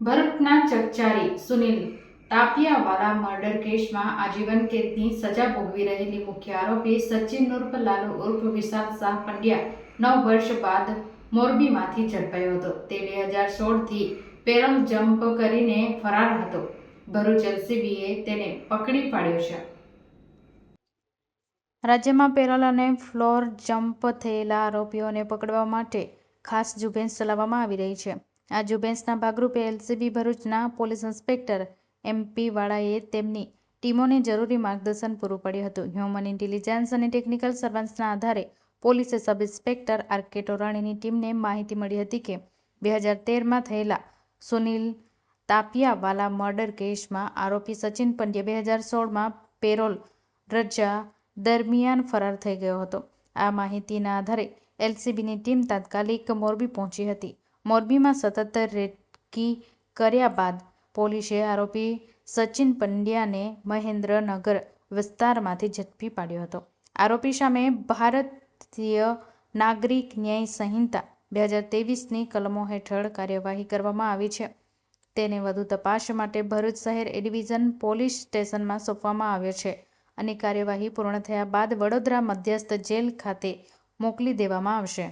ભરૂચના ચકચારી સુનિલ તાપિયાવાલા મર્ડર કેસમાં આજીવન કેદની સજા ભોગવી રહેલી મુખ્ય આરોપી સચિન ઉર્ફ લાલુ ઉર્ફ વિશાલ શાહ પંડ્યા નવ વર્ષ બાદ મોરબીમાંથી ઝડપાયો હતો. તે બે હજાર સોળથી પેરમ જમ્પ કરીને ફરાર હતો. ભરૂચ એલસીબીએ તેને પકડી પાડ્યો છે. રાજ્યમાં પેરોલ અને ફ્લોર જમ્પ થયેલા આરોપીઓને પકડવા માટે ખાસ ઝુંબેશ ચલાવવામાં આવી રહી છે. આ ઝુંબેશના ભાગરૂપે એલસીબી ભરૂચના પોલીસ ઇન્સ્પેક્ટર એમપી વાળાએ તેમની ટીમોને જરૂરી માર્ગદર્શન પૂરું પાડ્યું હતું. હ્યુમન ઇન્ટેલિજન્સ અને ટેકનિકલ સર્વેલન્સના આધારે પોલીસે સબ ઇન્સ્પેક્ટર આર કે ટોરાણીની ટીમને માહિતી મળી હતી કે બે હજાર તેરમાં થયેલા સુનિલ તાપિયાવાલા મર્ડર કેસમાં આરોપી સચિન પંડ્યા બે હજાર સોળમાં પેરોલ રજા દરમિયાન ફરાર થઈ ગયો હતો. આ માહિતીના આધારે એલસીબીની ટીમ તાત્કાલિક મોરબી પહોંચી હતી. મોરબીમાં સતત રેકી કર્યા બાદ પોલીસે આરોપી સચિન પંડ્યાને મહેન્દ્રનગર વિસ્તારમાંથી ઝડપી પાડ્યો હતો. આરોપી સામે ભારતીય નાગરિક ન્યાય સંહિતા બે હજાર ત્રેવીસની કલમો હેઠળ કાર્યવાહી કરવામાં આવી છે. તેને વધુ તપાસ માટે ભરૂચ શહેર એ ડિવિઝન પોલીસ સ્ટેશનમાં સોંપવામાં આવ્યો છે અને કાર્યવાહી પૂર્ણ થયા બાદ વડોદરા મધ્યસ્થ જેલ ખાતે મોકલી દેવામાં આવશે.